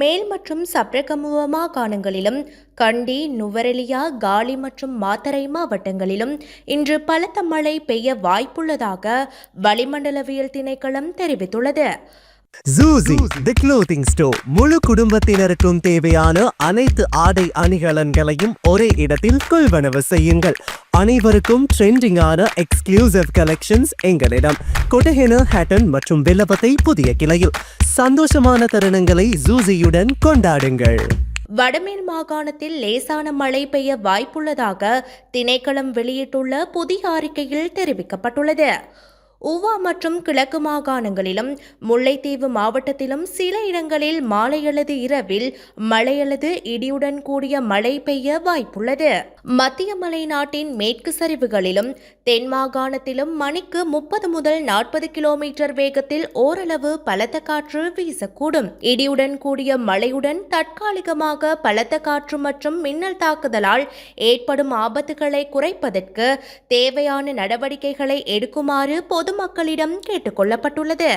மேல் மற்றும் சப்ரகமுவ மாகாணங்களிலும் கண்டி நுவரெலியா காலி மற்றும் மாத்தரை மாவட்டங்களிலும் இன்று பலத்த மழை பெய்ய வாய்ப்புள்ளதாக வளிமண்டலவியல் திணைக்களம் தெரிவித்துள்ளது. ஜூசி தி க்ளோத்திங் ஸ்டோர் முழு குடும்பத்தினருக்கும் தேவையான அனைத்து ஆடை அணிகலன்களையும் ஒரே இடத்தில் கொள்வனவு செய்யுங்கள். அனைவருக்கும் ட்ரெண்டிங்கான எக்ஸ்க்ளூசிவ் கலெக்ஷன்ஸ் எங்களிடம். கொட்டஹென ஹேட்டன் மற்றும் வில்லபத்தை புதிய கிளையில். சந்தோஷமான தருணங்களை ஜூசியுடன் கொண்டாடுங்கள். வடமேல் மாகாணத்தில் லேசான மழை பெய்ய வாய்ப்புள்ளதாக திணைக்களம் வெளியிட்டுள்ள புதிய அறிக்கையில் தெரிவிக்கப்பட்டுள்ளது. உவா மற்றும் கிழக்கு மாகாணங்களிலும் முல்லைத்தீவு மாவட்டத்திலும் சில இடங்களில் மாலை அல்லது இரவில் மழை அல்லது இடியுடன் கூடிய மழை பெய்ய வாய்ப்புள்ளது. மத்திய மலைநாட்டின் மேற்கு சரிவுகளிலும் தென் மாகாணத்திலும் மணிக்கு முப்பது முதல் நாற்பது கிலோமீட்டர் வேகத்தில் ஓரளவு பலத்த காற்று வீசக்கூடும். இடியுடன் கூடிய மழையுடன் தற்காலிகமாக பலத்த காற்று மற்றும் மின்னல் தாக்குதலால் ஏற்படும் ஆபத்துகளை குறைப்பதற்கு தேவையான நடவடிக்கைகளை எடுக்குமாறு பொது பொதுமக்களிடம் கேட்டுக்கொள்ளப்பட்டுள்ளது